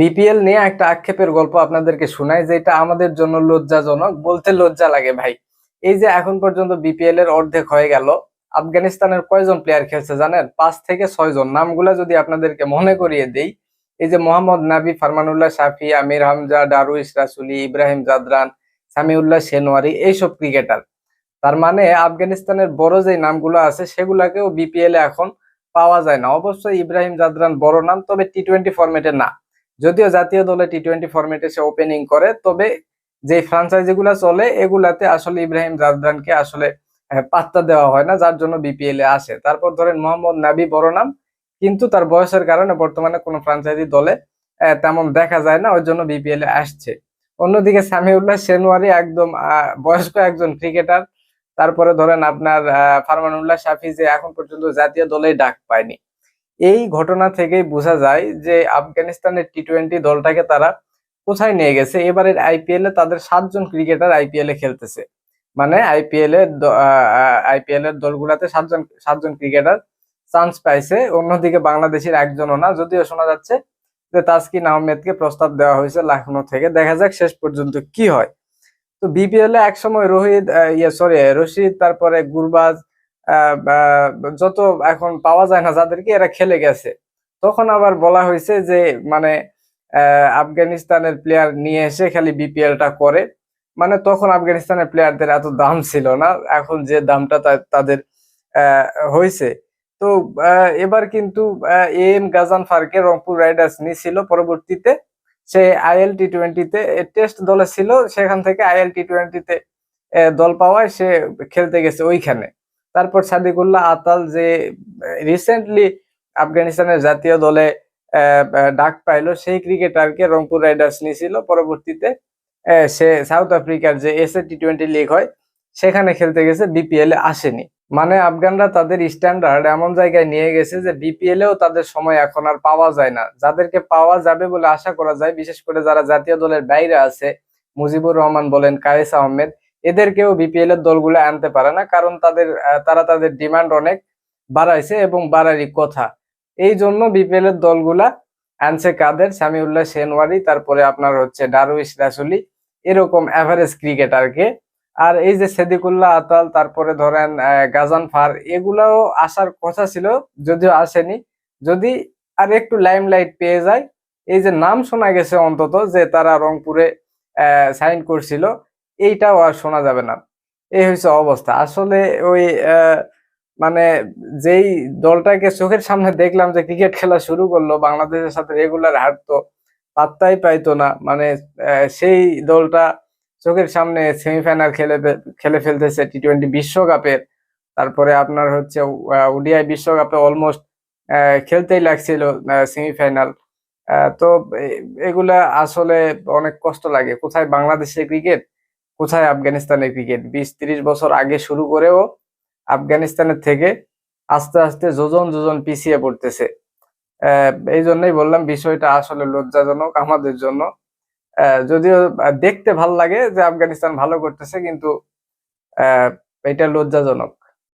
BPL নিয়ে একটা আক্ষেপের গল্প আপনাদেরকে শোনাই, যেটা আমাদের জন্য লজ্জাজনক। বলতে লজ্জা লাগে ভাই। এই যে এখন পর্যন্ত বিপিএল এর অর্ধেক হয়ে গেল, আফগানিস্তানের কয়জন প্লেয়ার খেলছে জানেন? পাঁচ থেকে ছয় জন। নামগুলা যদি আপনাদেরকে মনে করিয়ে দেই, এই যে মোহাম্মদ নাবি ফারমানুল্লাহ শাফি, আমির হামজা ডারুইস রাসুলি, ইব্রাহিম জাদরান, সামিউল্লাহ শেনওয়ারি, এইসব ক্রিকেটার তার মানে আফগানিস্তানের বড় যে নামগুলো আছে, সেগুলাকেও বিপিএল এ এখন পাওয়া যায় না। অবশ্যই ইব্রাহিম জাদরান বড় নাম, তবে টি টোয়েন্টি ফরম্যাটে না। যদিও জাতীয় দলে টি টোয়েন্টি ফরম্যাটে সে ওপেনিং করে, তবে যে ফ্রাঞ্চাইজি গুলা চলে, এগুলাতে আসলে ইব্রাহিম জাদরানকে আসলে পাত্তা দেওয়া হয় না, যার জন্য বিপিএল এ আসে। তারপর ধরেন মোহাম্মদ নাবি বড় নাম কিন্তু তার বয়সের কারণে বর্তমানে কোনো ফ্রাঞ্চাইজি দলে তেমন দেখা যায় না, ওই জন্য বিপিএল এ আসছে। অন্যদিকে সামিউল্লাহ শেনওয়ারি একদম বয়স্ক একজন ক্রিকেটার তারপরে ধরেন আপনার ফারমানুল্লাহ শাফি যে এখন পর্যন্ত জাতীয় দলেই ডাক পায়নি। এই ঘটনা থেকেই বোঝা যায় যে আফগানিস্তানের টি টোয়েন্টি দলটাকে তারা কোথায় নিয়ে গেছে। এবারের আইপিএল এ তাদের সাতজন ক্রিকেটার আইপিএল এ খেলতেছে। মানে আইপিএল এর আইপিএল এর দলগুলাতে সাতজন সাতজন ক্রিকেটার চান্স পাইছে। অন্যদিকে বাংলাদেশের একজনও না। যদিও শোনা যাচ্ছে যে তাসকিন আহমেদকে প্রস্তাব দেওয়া হয়েছে লখনৌ থেকে। দেখা যাক শেষ পর্যন্ত কি হয়। তো বিপিএল এ একসময় রোহিত ইয়ে সরি রশিদ, তারপরে গুরবাজ যত এখন পাওয়া যায় না যাদেরকে, এরা খেলে গেছে। তখন আবার বলা হয়েছে যে মানে আফগানিস্তানের প্লেয়ার নিয়ে এসে খালি বিপিএল টা করে। মানে তখন আফগানিস্তানের প্লেয়ারদের এত দাম ছিল না, এখন যে দামটা তাদের হয়েছে। তো এবার কিন্তু এ এম গাজানফারকে রংপুর রাইডার্স নিয়েছিল পরবর্তীতে সে আইএল টি টোয়েন্টিতে টেস্ট দলে ছিল। সেখান থেকে আইএল টি টোয়েন্টিতে দল পাওয়ায় সে খেলতে গেছে ওইখানে। তারপর সাদিকুল্লাহ আতাল যে রিসেন্টলি আফগানিস্তানের জাতীয় দলে ডাক পাইলো, সেই ক্রিকেটারকে রংপুর রাইডার্স নিয়েছিল। পরবর্তীতে সে সাউথ আফ্রিকার যে এস টি টোয়েন্টি লিগ হয়, সেখানে খেলতে গেছে, বিপিএল এ আসেনি। মানে আফগানরা তাদের স্ট্যান্ডার্ড এমন জায়গায় নিয়ে গেছে যে বিপিএল এও তাদের সময় এখন আর পাওয়া যায় না। যাদেরকে পাওয়া যাবে বলে আশা করা যায়, বিশেষ করে যারা জাতীয় দলের বাইরে আছে, মুজিবুর রহমান বলেন, কায়েস আহমেদ এদেরকেও বিপিএল এর দলগুলো আনতে পারে না, কারণ তাদের তারা তাদের ডিমান্ড অনেক বাড়াইছে এবং বাড়ারই কথা। এই জন্য বিপিএল এর দলগুলা আনছে কাদের? সামিউল্লাহ সেনওয়ারি তারপরে আপনার হচ্ছে ডারুইশ রাসুলি, এরকম অ্যাভারেজ ক্রিকেটারকে আর এই যে সেদিকুল্লাহ আতাল, তারপরে ধরেন গাজান ফার, এগুলাও আসার কথা ছিল, যদিও আসেনি। যদি আর একটু লাইমলাইট পেয়ে যায়, এই যে নাম শোনা গেছে অন্তত যে তারা রংপুরে সাইন করছিল এইটাও আর শোনা যাবে না। এই হয়েছে অবস্থা। আসলে ওই মানে যেই দলটাকে চোখের সামনে দেখলাম যে ক্রিকেট খেলা শুরু করল, বাংলাদেশের সাথে রেগুলার হারতো, পাত্তাই পাইতো না। মানে সেই দলটা চোখের সামনে সেমিফাইনাল খেলে খেলে ফেলতেছে টি টোয়েন্টি বিশ্বকাপের তারপরে আপনার হচ্ছে ওডিআই বিশ্বকাপে অলমোস্ট খেলতেই লাগছিল সেমিফাইনাল তো এগুলা আসলে অনেক কষ্ট লাগে। কোথায় বাংলাদেশের ক্রিকেট কোথায় আফগানিস্তানের ক্রিকেট বিশ, ত্রিশ বছর আগে শুরু করেও আফগানিস্তানের থেকে আস্তে আস্তে যোজন যোজন পিছিয়ে পড়তেছে। এই জন্যই বললাম, বিষয়টা আসলে লজ্জাজনক আমাদের জন্য। যদিও দেখতে ভালো লাগে যে আফগানিস্তান ভালো করতেছে, কিন্তু এটা লজ্জাজনক।